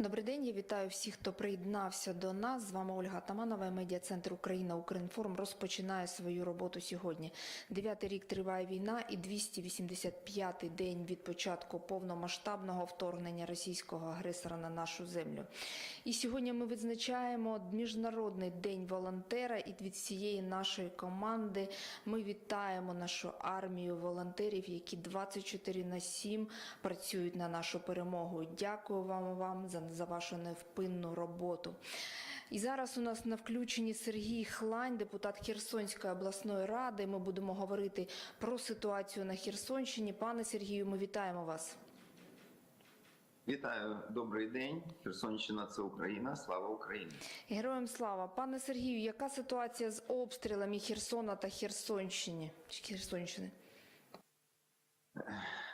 Добрий день, я вітаю всіх, хто приєднався до нас. З вами Ольга Таманова, медіа центр Україна Укрінформ розпочинає свою роботу сьогодні. Дев'ятий рік триває війна і 285-й день від початку повномасштабного вторгнення російського агресора на нашу землю. І сьогодні ми відзначаємо міжнародний день волонтера. І від всієї нашої команди ми вітаємо нашу армію волонтерів, які 24 на 7 працюють на нашу перемогу. Дякую вам вам за, за вашу невпинну роботу. І зараз у нас на включенні Сергій Хлань, депутат Херсонської обласної ради. Ми будемо говорити про ситуацію на Херсонщині. Пане Сергію, ми вітаємо вас. Вітаю, добрий день. Херсонщина це Україна. Слава Україні. Героям слава, пане Сергію, яка ситуація з обстрілами Херсона та Херсонщини? Херсонщини?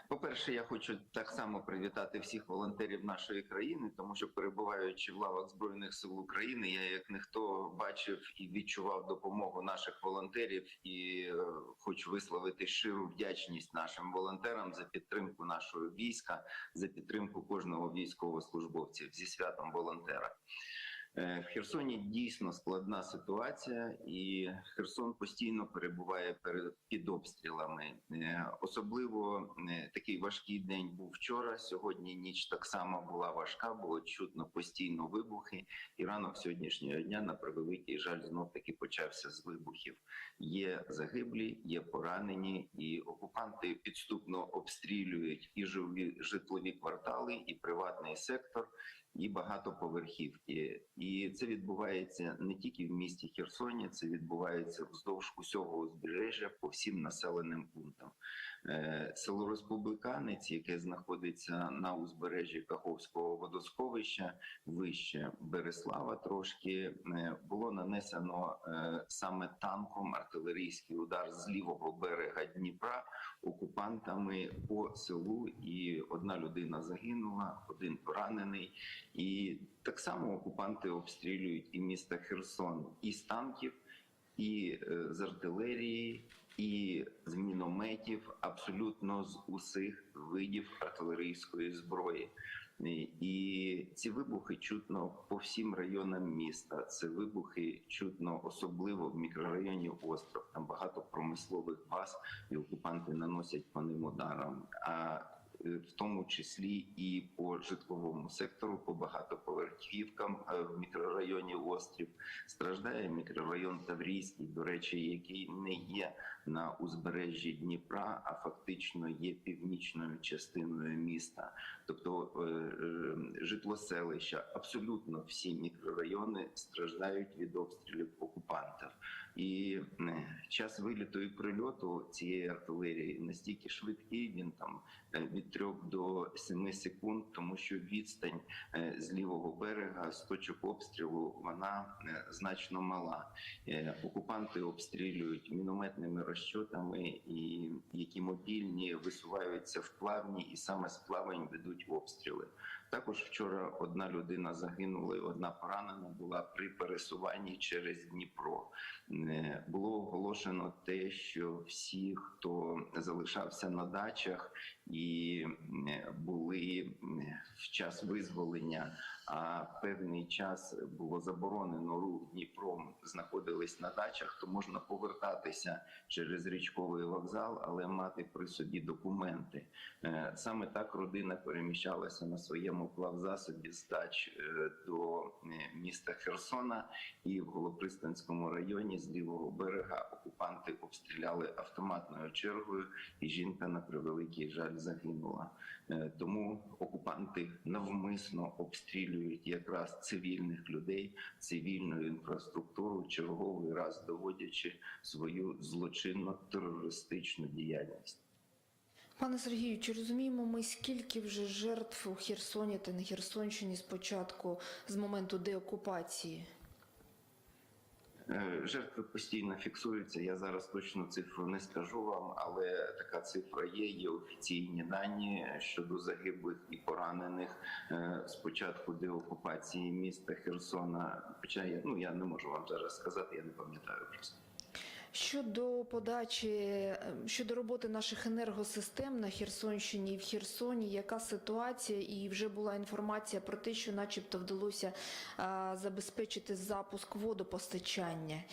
По-перше, я хочу так само привітати всіх волонтерів нашої країни, тому що перебуваючи в лавах збройних сил України, я як ніхто бачив і відчував допомогу наших волонтерів, і е, хочу висловити щиру вдячність нашим волонтерам за підтримку нашого війська, за підтримку кожного військовослужбовця зі святом волонтера. Е, В Херсоні дійсно складна ситуація, і Херсон постійно перебуває під обстрілами. Е, Особливо е, такий важкий день був вчора. Сьогодні ніч так само була важка, було чутно постійно вибухи. І ранок сьогоднішнього дня, на превеликий жаль, знов таки почався з вибухів. Є загиблі, є поранені, і окупанти підступно обстрілюють і житлові квартали, і приватний сектор і багатоповерхівки. І це відбувається не тільки в місті Херсоні, це відбувається вздовж усього узбережжя по всім населеним пунктам. Е, Село Республіканець, яке знаходиться на узбережжі Каховського водосховища, вище Береслава, трошки е, було нанесено е, саме танком артилерійський удар з лівого берега Дніпра окупантами по селу. І одна людина загинула, один поранений. І так само окупанти обстрілюють і місто Херсон і з танків, і з артилерії, і з мінометів, абсолютно з усіх видів артилерійської зброї. І- ці вибухи чутно по всім районам міста. Це вибухи чутно особливо в мікрорайоні Остров. Там багато промислових баз, і окупанти наносять по ним ударом. А е, в тому числі і по житловому сектору, по багатоповерхівкам е, в мікрорайоні Острів страждає мікрорайон Таврійський, до речі, який не є на узбережжі Дніпра, а фактично є північною частиною міста. Тобто е, е, житлоселища, абсолютно всі мікрорайони страждають від обстрілів окупантів. І е, час виліту і прильоту цієї артилерії настільки швидкий, він там від 3 до 7 секунд, тому що відстань з лівого берега з точок обстрілу вона значно мала. Окупанти обстрілюють мінометними розчотами, і які мобільні висуваються в плавні, і саме з плавань ведуть обстріли. Також вчора одна людина загинула, і одна поранена була при пересуванні через Дніпро. Е, Було оголошено те, що всі, хто залишався на дачах і е, були в час визволення, а певний час було заборонено рух Дніпром, знаходились на дачах, то можна повертатися через річковий вокзал, але мати при собі документи. Е, Саме так родина переміщалася на своєму плавзасобі з дач е, до е, міста Херсона, і в Голопристанському районі з лівого берега окупанти обстріляли автоматною чергою, і жінка на превеликий жаль загинула. Е, Тому окупанти навмисно обстрілюють якраз цивільних людей, цивільну інфраструктуру, черговий раз доводячи свою злочинно терористичну діяльність. Пане Сергію, чи розуміємо ми, скільки вже жертв у Херсоні та на Херсонщині спочатку з моменту деокупації? Е, Жертви постійно фіксуються. Я зараз точно цифру не скажу вам, але така цифра є. Є офіційні дані щодо загиблих і поранених е, з початку деокупації міста Херсона. Хоча я ну я не можу вам зараз сказати, я не пам'ятаю просто. Щодо подачі, е, щодо роботи наших енергосистем на Херсонщині і в Херсоні, яка ситуація? І вже була інформація про те, що начебто вдалося забезпечити запуск водопостачання.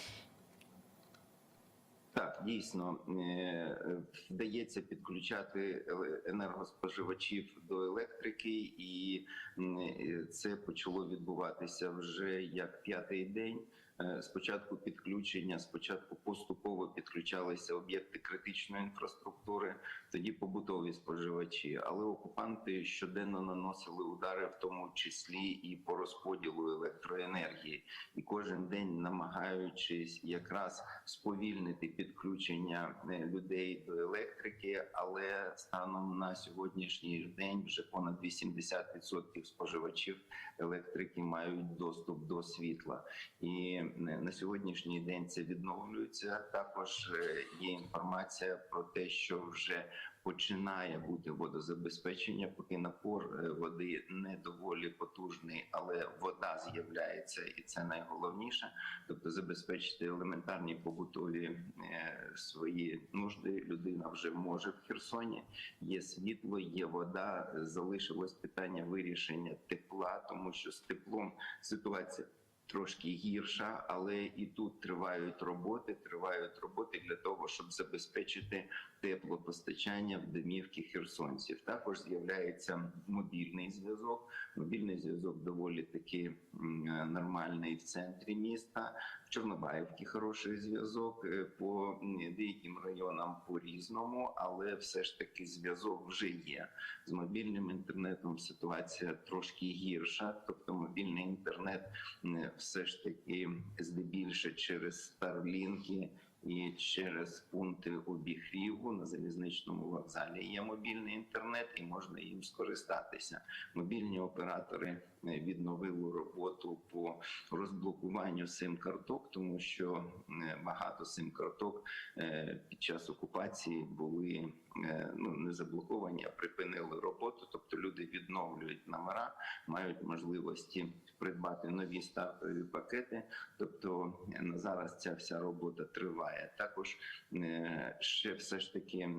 Так, дійсно е, е, вдається підключати еле- енергоспоживачів до електрики, і е, це почало відбуватися вже як п'ятий день. Е, Спочатку підключення, спочатку поступово підключалися об'єкти критичної інфраструктури, тоді побутові споживачі. Але окупанти щоденно наносили удари, в тому числі і по розподілу електроенергії, і кожен день намагаючись якраз сповільнити підключення е, людей до електрики, але станом на сьогоднішній день вже понад 80% споживачів електрики мають доступ до світла. І е, на сьогоднішній день це відновлюється. Також е, є інформація про те, що вже починає бути водозабезпечення, поки напор е, води не доволі потужний, але вода з'являється, і це найголовніше. Тобто забезпечити елементарні побутові е, свої нужди. Людина вже може в Херсоні. Є світло, є вода. Залишилось питання вирішення тепла, тому що з теплом ситуація. Трошки гірша, але і тут тривають роботи. Тривають роботи для того, щоб забезпечити теплопостачання в домівки херсонців. Також з'являється мобільний зв'язок. Мобільний зв'язок доволі таки нормальний в центрі міста. В Чорнобаївці хороший зв'язок е, по деяким районам по різному, але все ж таки зв'язок вже є. З мобільним інтернетом ситуація трошки гірша, тобто мобільний інтернет все ж таки здебільше через старлінки і через пункти обігріву на залізничному вокзалі є мобільний інтернет, і можна їм скористатися. Мобільні оператори е, відновили роботу по розблокуванню сим-карток, тому що е, багато сим-карток е, під час окупації були ну не заблоковані, а припинили роботу. Тобто люди відновлюють номера, мають можливості придбати нові стартові пакети. Тобто на зараз ця вся робота триває. Також е, ще все ж таки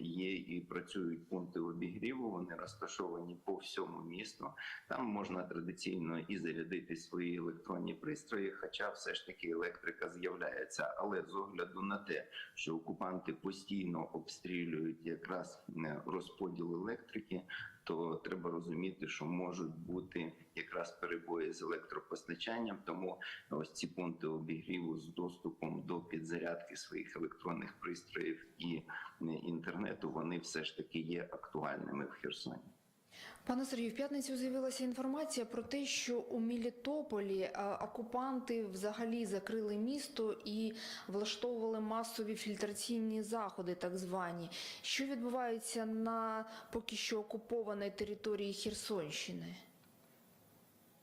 є і працюють пункти обігріву. Вони розташовані по всьому місту. Там можна традиційно і зарядити свої електронні пристрої, хоча все ж таки електрика з'являється. Але з огляду на те, що окупанти постійно обстрілюють якраз е, розподіл електрики, то треба розуміти, що можуть бути якраз перебої з електропостачанням. Тому ось ці пункти обігріву з доступом до підзарядки своїх електронних пристроїв і е, інтернету вони все ж таки є актуальними в Херсоні. Пане Сергію, в п'ятницю з'явилася інформація про те, що у Мілітополі окупанти взагалі закрили місто і влаштовували масові фільтраційні заходи, так звані. Що відбувається на поки що окупованій території Херсонщини?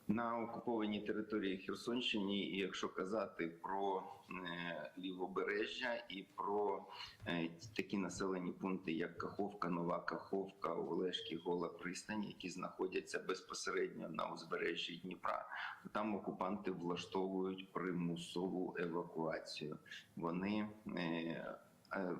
На окупованій території Херсонщини, і якщо казати про е, лівобережжя і про е, такі населені пункти, як Каховка, Нова Каховка, Олешки, Гола Пристань, які знаходяться безпосередньо на узбережжі Дніпра, там окупанти влаштовують примусову евакуацію. Вони е,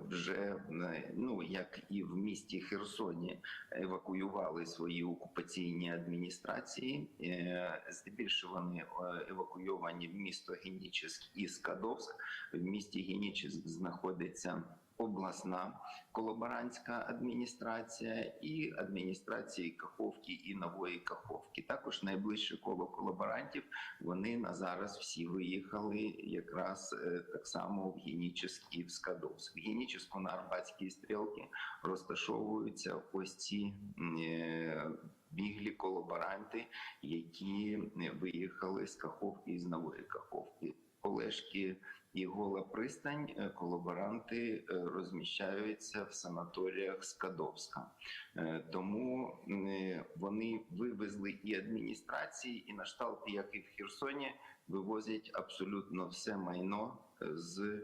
вже е, ну як і в місті Херсоні евакуювали свої окупаційні адміністрації. Е, Здебільшого вони е, евакуйовані в місто Генічеськ і Скадовськ. В місті Генічеськ знаходиться обласна колаборантська адміністрація і адміністрації Каховки і Нової Каховки. Також найближче коло колаборантів вони на зараз всі виїхали якраз е, так само в Генічеськ і в Скадовськ. В Генічеську на Арбатській стрілці розташовуються ось ці е, біглі колаборанти, які е, виїхали з Каховки і з Нової Каховки. Олешки і Гола Пристань е, колаборанти е, розміщаються в санаторіях Скадовська. Е, Тому вони вивезли і адміністрації, і на шталт, як і в Херсоні, вивозять абсолютно все майно з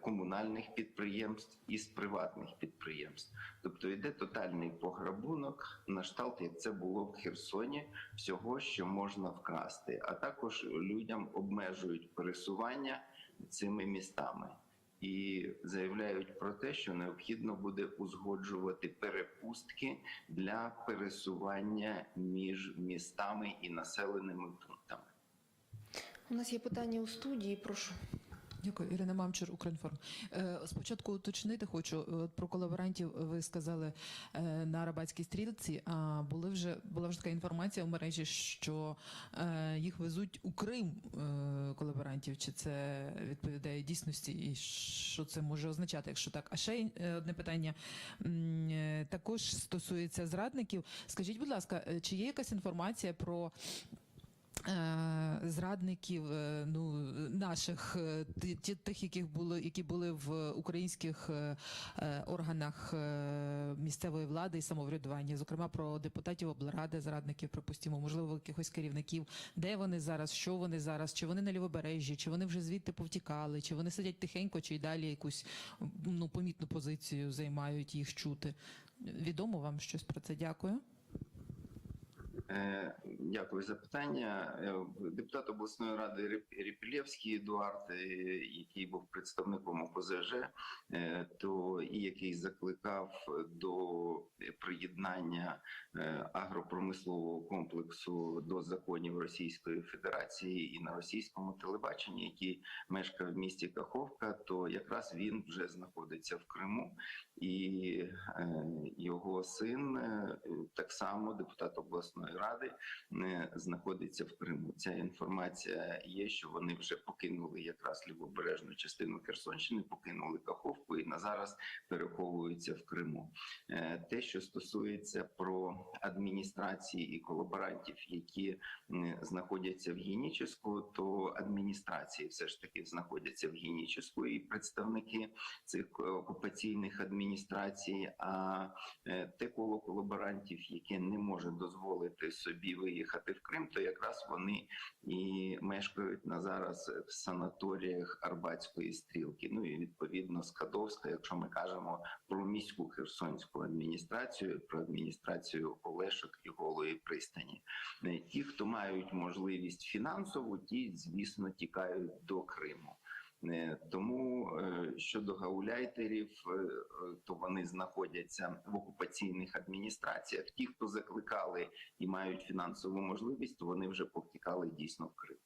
комунальних підприємств і з приватних підприємств. Тобто йде тотальний пограбунок на шталт, як це було в Херсоні, всього, що можна вкрасти. А також людям обмежують пересування цими містами. І заявляють про те, що необхідно буде узгоджувати перепустки для пересування між містами і населеними пунктами. У нас є питання у студії. Прошу. Дякую, Ірина Мамчур, Укрінформ. Е, Спочатку уточнити хочу е, про колаборантів. Ви сказали е, на Арабатській стрілці. А були вже була вже така інформація в мережі, що їх везуть у Крим колаборантів. Чи це відповідає дійсності, і що це може означати, якщо так? А ще одне питання також стосується зрадників. Скажіть, будь ласка, чи є якась інформація про зрадників е, ну наших е, тих, яких були, які були в українських е, е, органах е, місцевої влади і самоврядування, зокрема про депутатів облради, зрадників, припустимо, можливо, якихось керівників, де вони зараз, що вони зараз, чи вони на лівобережжі, чи вони вже звідти повтікали, чи вони сидять тихенько, чи й далі якусь ну помітну позицію займають їх чути. Відомо вам щось про це? Дякую. Е, Дякую за питання. Е, Депутат обласної ради Ріп- Ріпілєвський Едуард, е, який був представником ОПЗЖ, то і який закликав до приєднання агропромислового комплексу до законів Російської Федерації і на російському телебаченні, який мешкав в місті Каховка, то якраз він вже знаходиться в Криму, і його син так само депутат обласної ради е, знаходиться в Криму. Ця інформація є, що вони вже покинули якраз лівобережну частину Херсонщини, покинули Каховку і на зараз переховуються в Криму. Е, Те, що стосується про адміністрації і колаборантів, які м, знаходяться в Геніческу, то адміністрації все ж таки знаходяться в Геніческу, і представники цих е, окупаційних адміністрацій. А е, те коло колаборантів, яке не може дозволити собі виїхати в Крим, то якраз вони і мешкають на зараз в санаторіях Арбатської стрілки. Ну і відповідно Скадовська, якщо ми кажемо про міську херсонську адміністрацію, про адміністрацію Олешок і Голої пристані. Ті, хто мають можливість фінансову, ті, звісно, тікають до Криму. Е, Тому е, щодо гауляйтерів, е, то вони знаходяться в окупаційних адміністраціях. Ті, хто закликали і мають фінансову можливість, то вони вже повтікали дійсно в Крим.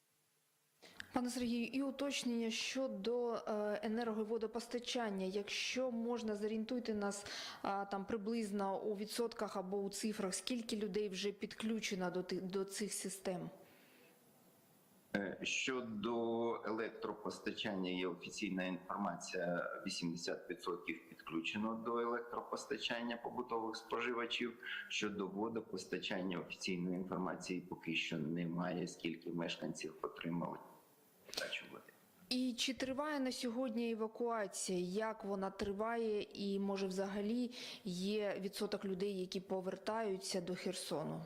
Пане Сергію, і уточнення щодо енерговодопостачання. Якщо можна зорієнтуйте нас там приблизно у відсотках або у цифрах, скільки людей вже підключено до до цих систем? Е, Щодо електропостачання є офіційна інформація: 80% підключено до електропостачання побутових споживачів. Щодо водопостачання офіційної інформації поки що немає. Скільки мешканців отримали подачу води. І чи триває на сьогодні евакуація? Як вона триває? І може взагалі є відсоток людей, які повертаються до Херсону?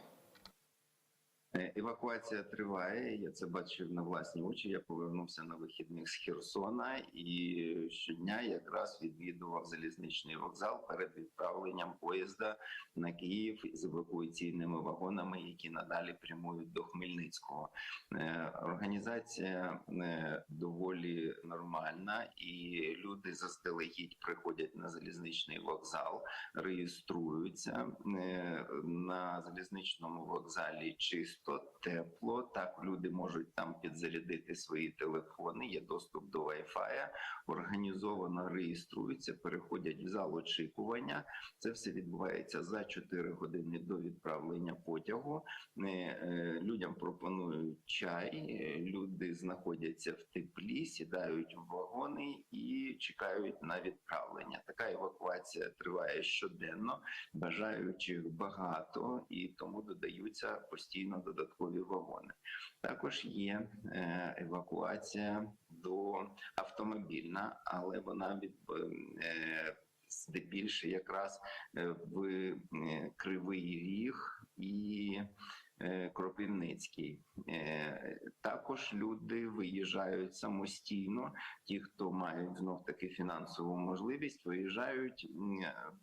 Е, Евакуація триває. Я це бачив на власні очі. Я повернувся на вихідних з Херсона і щодня якраз відвідував залізничний вокзал перед відправленням поїзда на Київ з евакуаційними вагонами, які надалі прямують до Хмельницького. Е, Організація е, доволі нормальна, і люди заздалегідь приходять на залізничний вокзал, реєструються на залізничному вокзалі. Чисто тепло. Так люди можуть там підзарядити свої телефони. Є доступ до Wi-Fi, організовано реєструються, переходять в зал очікування. Це все відбувається за 4 години до відправлення потягу. Е, е, Людям пропонують чай, люди знаходяться в теплі, сідають в вагони і чекають на відправлення. Така евакуація триває щоденно. Бажаючих багато і тому додаються постійно додаткові вагони. Також є е, евакуація до автомобільна, але вона від е, здебільше якраз е, в кривий ріг і Кропивницький. Е, Також люди виїжджають самостійно. Ті, хто мають знов таки фінансову можливість, виїжджають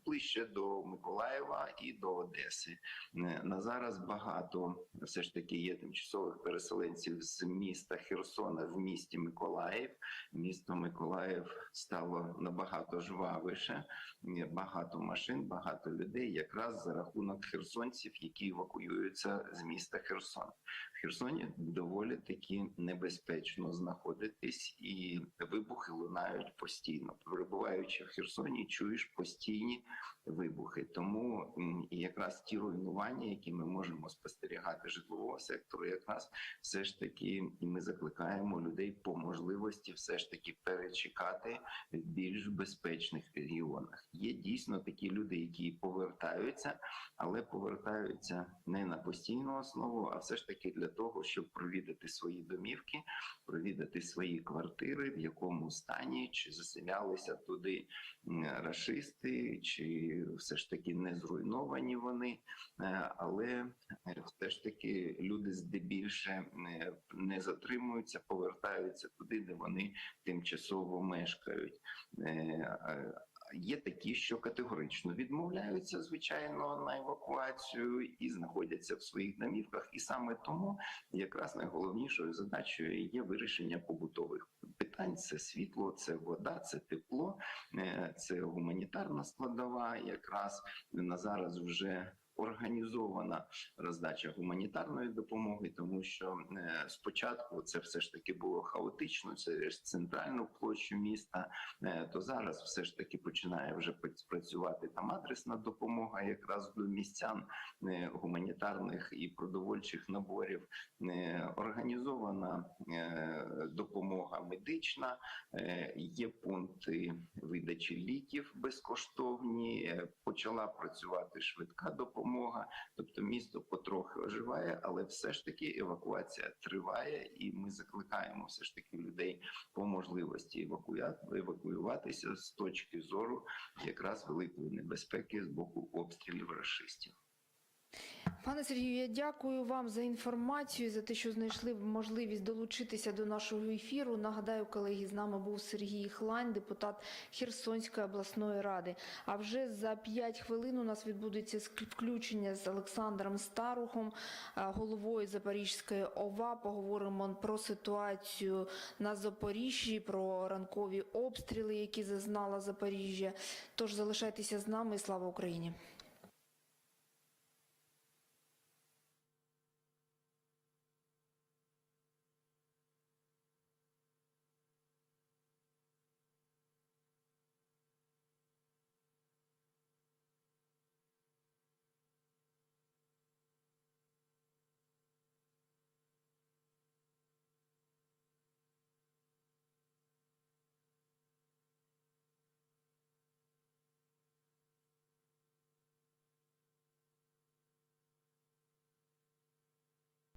ближче до Миколаєва і до Одеси. Е, На зараз багато все ж таки є тимчасових переселенців з міста Херсона в місті Миколаїв. Місто Миколаїв стало набагато жвавіше, Е, багато машин, багато людей, якраз за рахунок херсонців, які евакуюються з міста Херсон. В Херсоні доволі таки небезпечно знаходитись, і вибухи лунають постійно. Перебуваючи в Херсоні, чуєш постійні вибухи. Тому і якраз ті руйнування, які ми можемо спостерігати житлового сектору, якраз все ж таки і ми закликаємо людей по можливості все ж таки перечекати в більш безпечних регіонах. Є дійсно такі люди, які повертаються, але повертаються не на основу, а все ж таки для того, щоб провідати свої домівки, провідати свої квартири, в якому стані чи заселялися туди м, рашисти, чи все ж таки не зруйновані вони, Е, але е, все ж таки люди здебільше е, не затримуються, повертаються туди, де вони тимчасово мешкають. Є такі, що категорично відмовляються, звичайно, на евакуацію і знаходяться в своїх домівках. І саме тому якраз найголовнішою задачею є вирішення побутових питань: це світло, це вода, це тепло, е, це гуманітарна складова. Якраз на зараз вже організована роздача гуманітарної допомоги, тому що е, спочатку це все ж таки було хаотично через центральну площу міста. Е, то зараз все ж таки починає вже працювати там адресна допомога, якраз до містян е, гуманітарних і продовольчих наборів. Організована допомога медична, є пункти видачі ліків безкоштовні. Почала працювати швидка допомога. Тобто місто потрохи оживає, але все ж таки евакуація триває, і ми закликаємо все ж таки людей по можливості евакуя- евакуюватися з точки зору якраз великої небезпеки з боку обстрілів рашистів. Пане Сергію, я дякую вам за інформацію, за те, що знайшли можливість долучитися до нашого ефіру. Нагадаю, колеги, з нами був Сергій Хлань, депутат Херсонської обласної ради. А вже за 5 хвилин у нас відбудеться включення з Олександром Старухом, головою Запорізької ОВА. Поговоримо про ситуацію на Запоріжжі, про ранкові обстріли, які зазнала Запоріжжя. Тож залишайтеся з нами слава Україні.